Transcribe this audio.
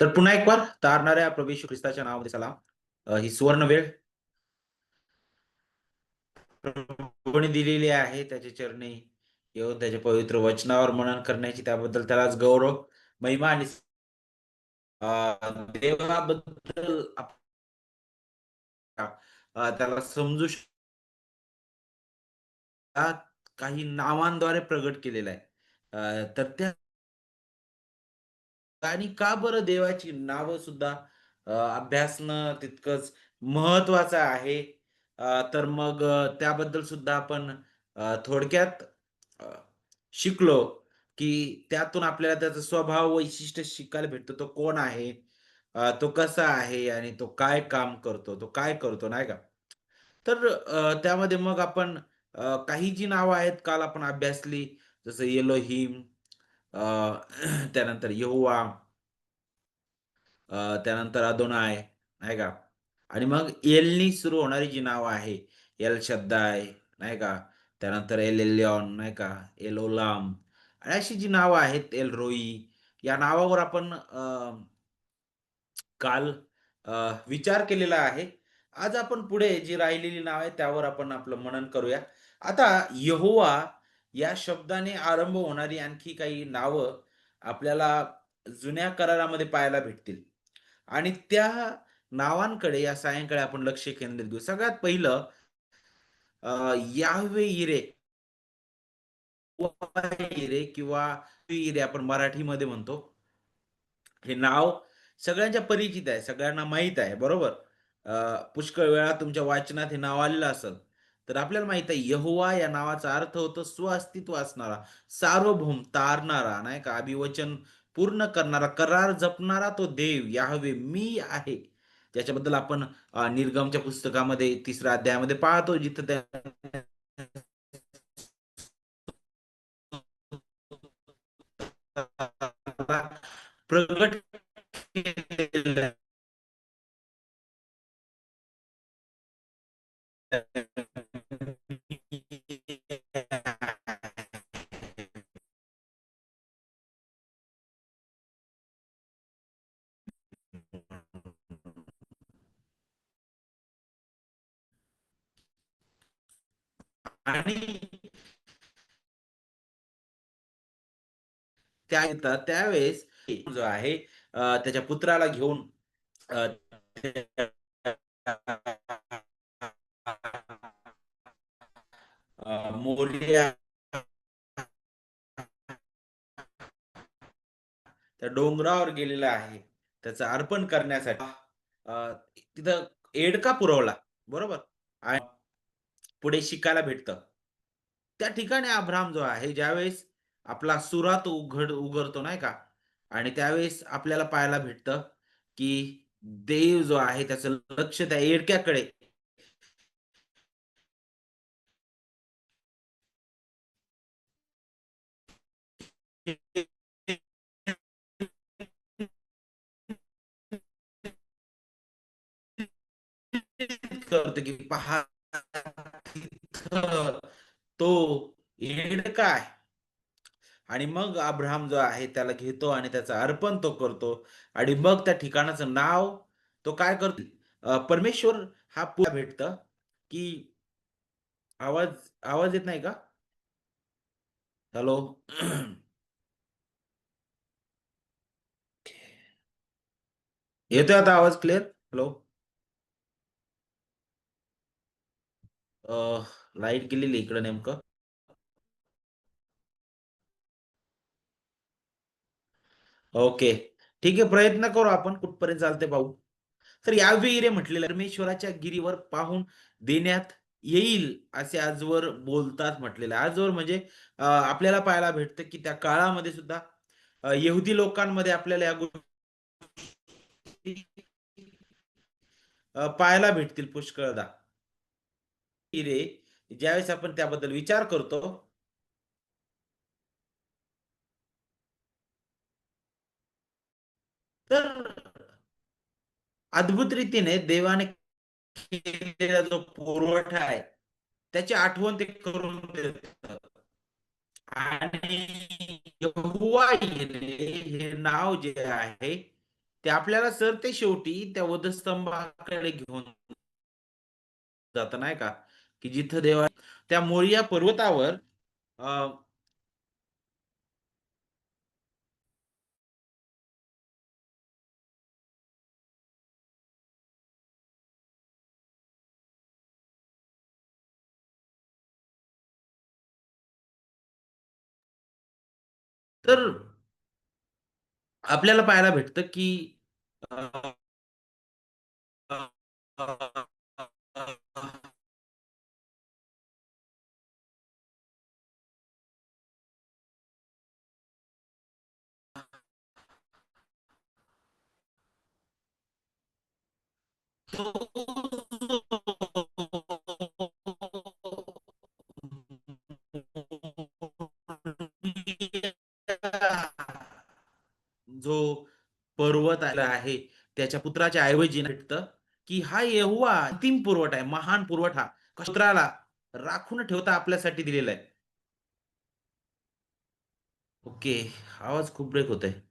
तर पुन्हा एक बार तारणाऱ्या प्रवेश ख्रिस्ताच्या नावामध्ये सलाम ही सुवर्ण वेळ. दिलेली आहे त्याचे चरणी. येऊन त्याच्या पवित्र वचनावर मनन करण्याची त्याबद्दल त्यालाच गौरव महिमा आणि देवाबद्दल त्याला समजू त्यात काही नावांद्वारे प्रगट केलेला आहे. तर त्या आणि का बरं देवाची नावं सुद्धा अभ्यासणं तितकंच महत्वाचं आहे? तर मग त्याबद्दल सुद्धा आपण थोडक्यात शिकलो की त्यातून आपल्याला त्याचा स्वभाव वैशिष्ट्य शिकायला भेटतो. तो कोण आहे? तो कसा आहे? आणि तो काय काम करतो? तो काय करतो? नाही का? तर त्यामध्ये मग आपण काही जी नावं आहेत काल आपण अभ्यासली. जसं येलो हिम त्यानंतर यहोवा त्यानंतर अदोनाय नाही का? आणि मग एलनी सुरू होणारी जी नावं आहे, एल शद्दाय नाही का? त्यानंतर एल एलियॉन नाही का? एल ओलाम आणि अशी जी नावं आहेत, एल रोई या नावावर आपण काल विचार केलेला आहे. आज आपण पुढे जी राहिलेली नाव आहे त्यावर आपण आपलं मनन करूया. आता यहोवा या शब्दाने आरंभ होणारी आणखी काही नावं आपल्याला जुन्या करारामध्ये पाहायला भेटतील. आणि त्या नावांकडे या सायंकाळी आपण लक्ष केंद्रित घेऊ सगळ्यात पहिलं यावे याहवे इरे किंवा इरे आपण मराठीमध्ये म्हणतो. हे नाव सगळ्यांच्या परिचित आहे, सगळ्यांना माहीत आहे, बरोबर? पुष्कळ वेळा तुमच्या वाचनात हे नाव आलेलं असेल. तर आपल्याला माहीत आहे यहोवा या नावाचा अर्थ होतो स्वअस्तित्व असणारा, सार्वभौम, तारणारा, नाही का? अभिवचन पूर्ण करणारा, करार जपणारा तो देव याहवे मी आहे. ज्याच्याबद्दल आपण निर्गमच्या पुस्तकामध्ये तिसऱ्या अध्यायामध्ये पाहतो जिथं त्या प्रगट आणि त्या येतात त्यावेळेस जो आहे त्याच्या पुत्राला घेऊन त्या डोंगरावर गेलेला आहे. त्याचं अर्पण करण्यासाठी. तिथं एडका पुरवला, बरोबर? पुढे शिकायला भेटतं. त्या ठिकाणी अब्राहम जो आहे, ज्यावेळेस आपला सुरात उघड उघडतो नाही का? आणि त्यावेळेस आपल्याला पाहायला भेटतं, की देव जो आहे त्याचं लक्ष त्या एडक्याकडे करतो, की पहा तिथं तो एडका काय आणि मग अब्राहम जो आहे त्याला घेतो आणि त्याचं अर्पण तो करतो आणि मग त्या ठिकाणाचं नाव तो काय करतो परमेश्वर हा पुढे भेटत की आवाज आवाज येत नाही का? हॅलो? येतोय आता आवाज क्लिअर? हॅलो? लाइट गेलेली इकडं नेमकं. ओके. ठीक आहे, प्रयत्न करू आपण कुठपर्यंत चालते पाहू. तर यावेळी रे म्हटलेलं परमेश्वराच्या गिरीवर पाहून देण्यात येईल असे आजवर बोलतात म्हटलेलं आजवर म्हणजे आपल्याला पाहायला भेटतं, की त्या काळामध्ये सुद्धा येहुदी लोकांमध्ये आपल्याला या गोष्टी पाहायला भेटतील पुष्कळदा. रे ज्यावेळेस आपण त्याबद्दल विचार करतो तर अद्भुत रीतीने देवाने केलेला जो पुरवठा आहे, त्याची आठवण ते करून देतात. आणि हे नाव जे आहे, ते आपल्याला सर ते शेवटी त्या वधस्तंभाकडे घेऊन जात नाही का की जिथं देवा त्या मोरिया पर्वतावर तर आपल्याला पाहायला भेटतं की जो पर्वत आला आहे त्याच्या पुत्राच्या ऐवजी भेटतं की हा येहुवा अंतिम पुरवठा आहे महान पुरवठा. पुत्राला राखून ठेवता आपल्यासाठी दिलेला आहे. ओके आवाज खूप ब्रेक होत आहे